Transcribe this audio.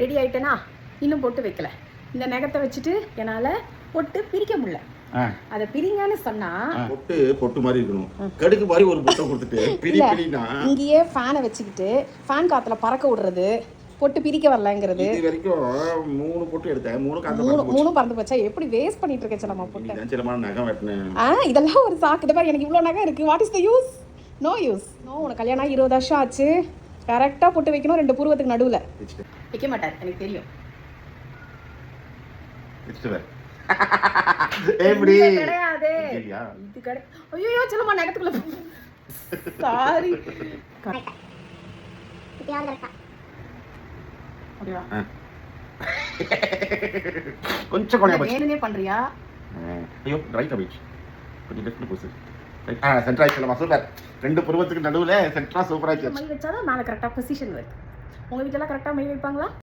Ready ஆயிட்டேனா? இன்னும் பொட்டு வைக்கல. இந்த நகத்தை வச்சுட்டு என்னால் பொட்டு பிரிக்க முடியல. அதை பிரிங்கன்னு சொன்னா பொட்டு பொட்டு மாதிரி இருக்கணும். கடுகு மாதிரி ஒரு பொட்டை கொடுத்துட்டு பிரி. பிரினா? இங்கேயே ஃபேனை வச்சுக்கிட்டு ஃபேன் காத்துல பறக்க விடுறது பொட்டு பிரிக்க வரலங்கிறது. இது வரைக்கும் மூணு பொட்டு எடுத்தேன். மூணு காத்த மூணு பறந்து மூணு பறந்து போச்சா? எப்படி வேஸ்ட் பண்ணிட்டு இருக்கேன் சிலம்மா பொட்டை. சிலமான நகம் வெட்டினேன். ஆ இதெல்லாம் ஒரு சாக்கு. மாதிரி எனக்கு இவ்வளோ நகை இருக்கு. What is the use no use no உனக்கு கல்யாணம் இருபது வருஷம் ஆச்சு. கரெக்டாக பொட்டு வைக்கணும். ரெண்டு புருவத்துக்கு நடுவில். வைக்க மாட்டார் எனக்கு தெரியும். எப்படி கிடையாது. இது கிடை ஐயோ சிலம்மா நகத்துக்குள்ள சாரி. கொஞ்சம் போச்சு. வேணுனே பண்றியா. ஐயோ ரைட் போயிடுச்சு. கொஞ்சம் லெஃப்ட் Right. ஆ சென்டர் சூப்பர் ரெண்டு பருவத்துக்கு நடுவுல சென்டரா சூப்பர் மை வச்சாதான் மேலே கரெக்டாக பொசிஷன் வருது. உங்கள் வீட்டிலலாம் கரெக்டாக மெய் வைப்பாங்களா?